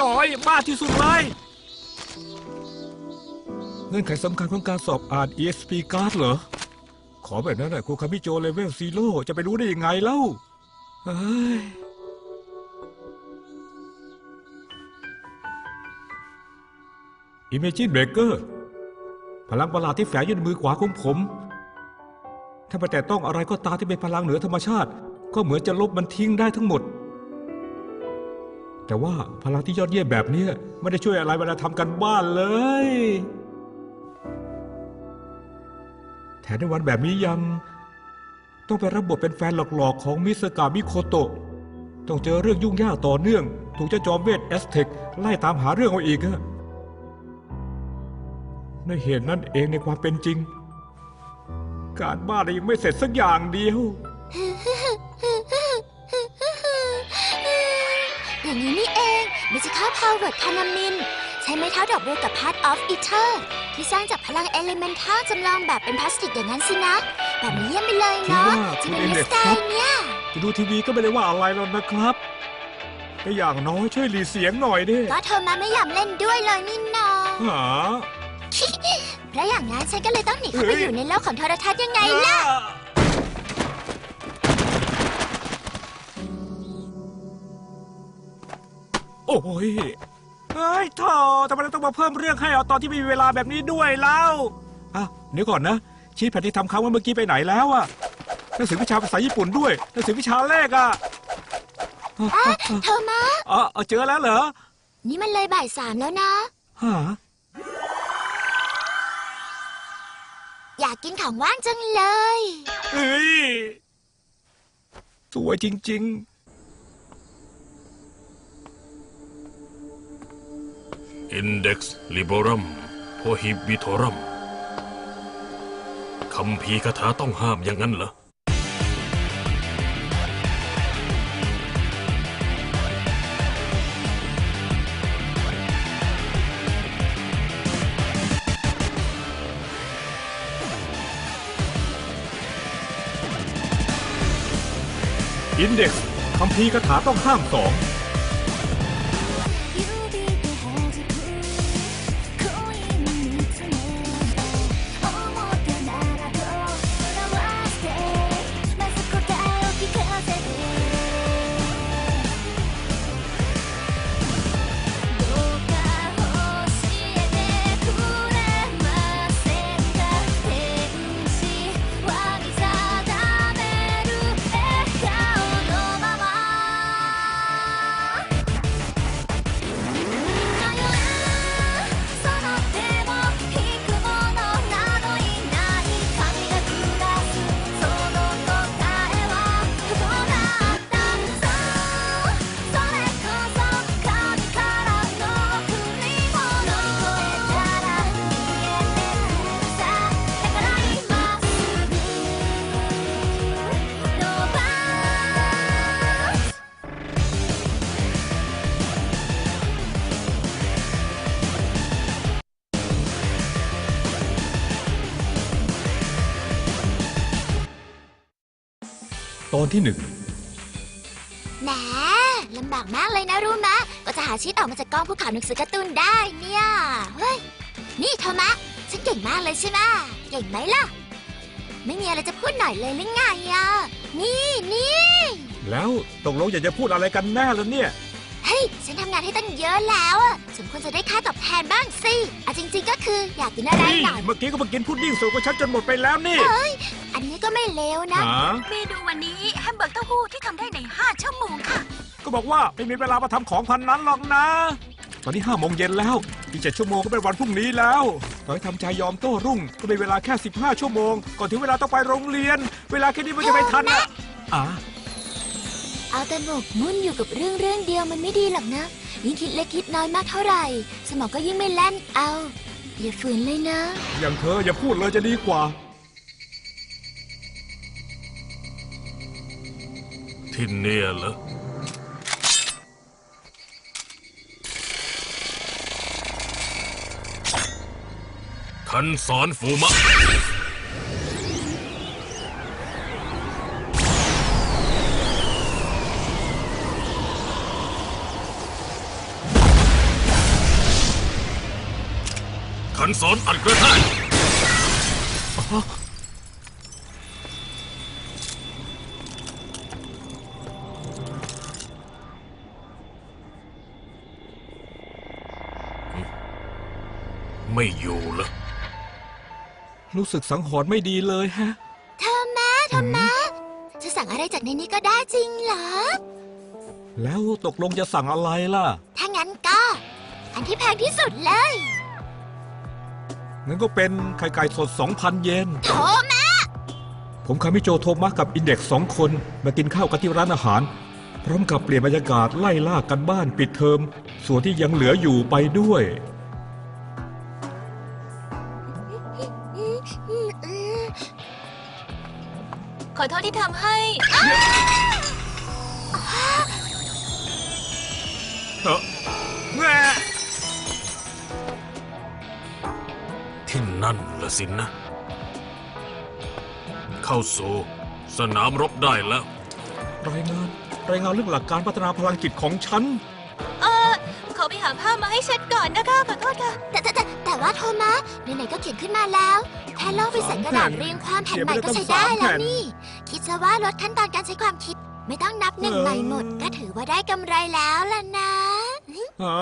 น่อยบ้าที่สุดเลยเงื่อนไขสำคัญของการสอบอ่าน ESP card เหรอ ขอแบบนั้นน่ะครูคามิโจเลเวลซีโร่จะไปรู้ได้ยังไงเล่าเฮ้ย Imagine Breaker พลังประหลาดที่แฝงอยู่ในมือขวาของผม ถ้าไปแต่ต้องอะไรก็ตามที่เป็นพลังเหนือธรรมชาติ ก็เหมือนจะลบมันทิ้งได้ทั้งหมด แต่ว่าพลังที่ยอดเยี่ยมแบบนี้ไม่ได้ช่วยอะไรเวลาทำกันบ้านเลย แถมในวันแบบนี้ยัง ต้องไปรับบทเป็นแฟนหลอกๆของมิสกามิโคโตะต้องเจอเรื่องยุ่งยากต่อเนื่อง ถูกเจ้าจอมเวทเอสเทคไล่ตามหาเรื่องเอาอีกอะ ในเหตุนั้นเองในความเป็นจริง การบ้านยังไม่เสร็จสักอย่างเดียว อย่างนี้นี่เองมิจิค่าพาวเวอร์คานามิน ใช้ไม้เท้าดอกบัวกับพาร์ทออฟอีเทอร์ที่สร้างจากพลังเอลิเมนทัลจำลองแบบเป็นพลาสติกอย่างนั้นสินะ แบบนี้เยี่ยมไปเลยเนาะคิจะดว่าเป็นคุณเอมิเล็สกไตครับล์เนี่ยจะดูทีวีก็ไม่ได้ว่าอะไรหรอกนะครับแต่อย่างน้อยช่วยหลีเสียงหน่อยดิก็เธอมาไม่ยอมเล่นด้วยเลยนี่นาหา เพราะอย่างนั้นฉันก็เลยต้องหนีเข้าไปอยู่ในโลกของโทรทัศน์ยังไงล่ะ โอ้ยเฮ้ยทอทำไมเราต้องมาเพิ่มเรื่องให้เอาตอนที่ไม่มีเวลาแบบนี้ด้วยเล่าอะเดี๋ยวก่อนนะ ชี้แผนที่ทำค้างไว้เมื่อกี้ไปไหนแล้วอะหนังสือวิชาภาษาญี่ปุ่นด้วยหนังสือวิชาแรกอะอะเธอมาอ๋อเอาเจอแล้วเหรอ นี่มันเลยบ่ายสามแล้วนะ ฮะ อยากกินของว่างจังเลย เฮ้ย สวยจริง Index Librorum Prohibitorum คำพีร์คาถาต้องห้ามอย่างนั้นเหรอ อินเด็กซ์คำพีคาถาต้องห้ามสอง อนที่หนึ่งแหมลำบากมากเลยนะรู้มะ ก็จะหาชีตออกมาจากกองภูเขาหนังสือการ์ตูนได้เนี่ย เฮ้ย นี่โทมะ ฉันเก่งมากเลยใช่ไหมเก่งไหมล่ะ ไม่มีอะไรจะพูดหน่อยเลยหรือไงอะ นี่นี่แล้วตกลงอยากจะพูดอะไรกันแน่แล้วเนี่ย เฮ้ย ฉันทำงานให้ตั้งเยอะแล้วอะสมควรจะได้ค่าตอบแทนบ้างสิอะจริง ๆ ก็คืออยากกินอะไรนี่หน่อย เมื่อกี้ก็มากินพุดดิ้งสูตรของฉันจนหมดไปแล้วนี่อั นนี้ก็ไม่เลวนะหาเมนูวันนี้แฮมเบอร์เต้าหู้ที่ทำได้ใน 5 ชั่วโมงค่ะ ก็บอกว่าไม่มีเวลามาทำของพันนั้นหรอกนะ ตอนนี้ห้าโมงเย็นแล้วอีกเจ็ดชั่วโมงก็เป็นวันพรุ่งนี้แล้วต่อให้ทำใจยอมโต้รุ่ง ก็เป็นเวลาแค่ 15 ชั่วโมง ก่อนถึงเวลาต้องไปโรงเรียน เวลาแค่นี้มันจะไม่ทันอะอะเอาแต่หมกมุ่นอยู่กับเรื่องเรื่องเดียวมันไม่ดีหรอกนะ ยิ่งคิดเล็กคิดน้อยมากเท่าไหร่ สมองก็ยิ่งไม่แล่นเอา อย่าฝืนเลยนะ อย่างเธออย่าพูดเลยจะดีกว่า ที่เนี่ยเหรอคันสอนฟูมะ คันสอนอัดกระแทก อยู่เหรอรู้สึกสังหรณ์ไม่ดีเลยฮะ เธอแม่เธอแม่จะสั่งอะไรจากในนี้ก็ได้จริงเหรอ แล้วตกลงจะสั่งอะไรล่ะ ถ้างั้นก็ อันที่แพงที่สุดเลยงั้นก็เป็นไข่ไก่สด 2,000 เยน โถแม่ ผมคามิโจโทมัสกับอินเด็กซ์สองคนมากินข้าวกันที่ร้านอาหาร พร้อมกับเปลี่ยนบรรยากาศไล่ล่ากันบ้านปิดเทอม ส่วนที่ยังเหลืออยู่ไปด้วย ขอโทษที่ทำให้เออแม่ที่นั่นละสินนะ เข้าสู่สนามรบได้แล้ว รายงาน รายงานเรื่องหลักการพัฒนาพลังจิตของฉัน เออขอไปหาผ้ามาให้เช็ดก่อนนะคะ ขอโทษค่ะ แต่แต่แต่แต่ว่าโทมัสไหนๆก็เขียนขึ้นมาแล้ว แค่ลอกไปใส่กระดาษเรียงความแผ่นใหม่ก็ใช้ได้แล้วนี่ คิดซะว่าลดขั้นตอนการใช้ความคิด ไม่ต้องนับหนึ่งเออใหม่หมด ก็ถือว่าได้กำไรแล้วล่ะนะ ฮะ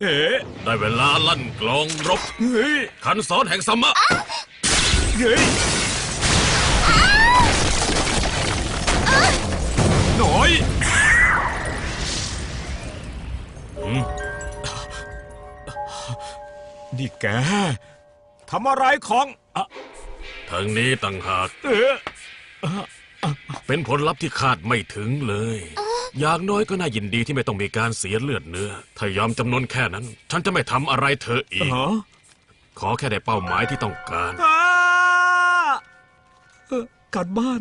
เอ๋ได้เวลาลั่นกลองรบเฮ้ยคันสอนแห่งสมะเฮ้ยหน่อยอืม นี่แกทำอะไรของอะทางนี้ต่างหากเออเป็นผลลัพธ์ที่คาดไม่ถึงเลย อย่างน้อยก็น่ายินดีที่ไม่ต้องมีการเสียเลือดเนื้อ ถ้ายอมจำนวนแค่นั้น ฉันจะไม่ทำอะไรเธออีกฮะขอแค่ได้เป้าหมายที่ต้องการอ้าเอ่อการบ้าน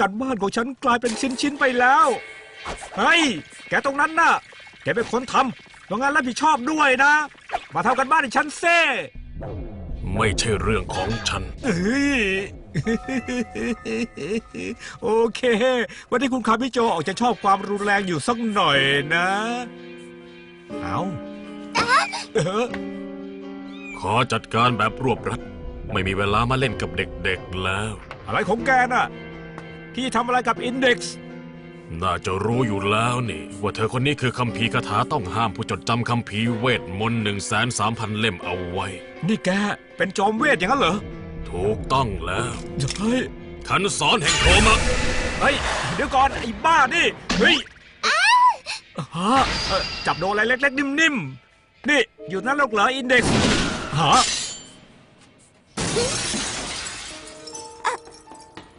การบ้านของฉันกลายเป็นชิ้นๆไปแล้ว เฮ้ย แกตรงนั้นน่ะ แกเป็นคนทำ ต้องงานรับผิดชอบด้วยนะ มาทำกันบ้านให้ฉันเซ่ไม่ใช่เรื่องของฉัน เอ้ยโอเค วันนี้คุณคามิโจออกจะชอบความรุนแรงอยู่สักหน่อยนะ เอาเออขอจัดการแบบรวบรัด ไม่มีเวลามาเล่นกับเด็กๆแล้ว อะไรของแกน่ะ ที่ทำอะไรกับอินเด็กซ์ น่าจะรู้อยู่แล้วนี่ ว่าเธอคนนี้คือคัมภีร์คาถาต้องห้ามผู้จดจำคัมภีร์เวทมนต์หนึ่งแสนสามพันเล่มเอาไว้ นี่แกเป็นจอมเวทอย่างนั้นเหรอ ถูกต้องแล้วเฮ้ยคันสอนแห่งโทมะเฮ้ย เดี๋ยวก่อน ไอ้บ้านี่เฮ้ยฮะเอ่อจับโดนอะไรเล็กๆ นิ่มๆ นี่ อยู่นั่นหรอกเหรออินเด็กซ์ฮะ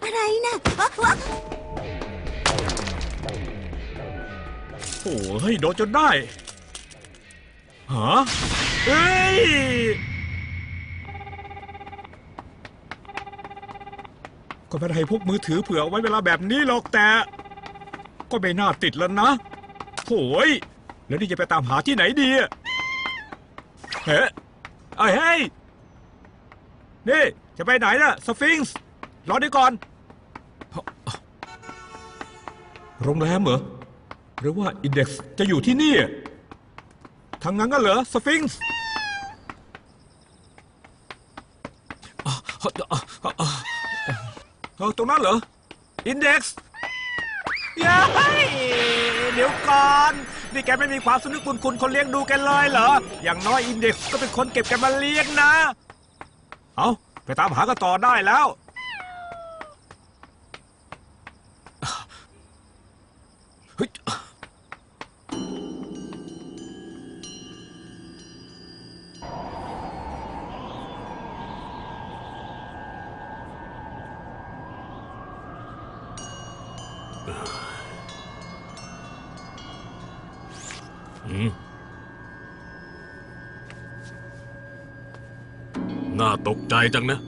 อะไรนะ โอ้เฮ้ยโดนจนได้ฮะเฮ้ยก็ไม่ได้ให้พกมือถือเผื่อไว้เวลาแบบนี้หรอกแต่ ก็ไม่น่าติดแล้วนะโถ่ยแล้วนี่จะไปตามหาที่ไหนดีอะเฮ้ยเอ้ยเฮ้ยนี่จะไปไหนน่ะสฟิงซ์รอดีก่อน โรงแรมเหรอ หรือว่าอินเด็กซ์จะอยู่ที่นี่ทางงั้นก็เหรอสฟิงซ์เออตรงนั้นเหรออินเด็กซ์ย้ายเดี๋ยวก่อนนี่แกไม่มีความสนึกคุณคุณคนเลี้ยงดูแกเลยเหรอ อย่างน้อยอินเด็กซ์ก็เป็นคนเก็บแกมาเลี้ยงนะ เอาไปตามหากันต่อได้แล้ว อืมน่าตกใจจังนะ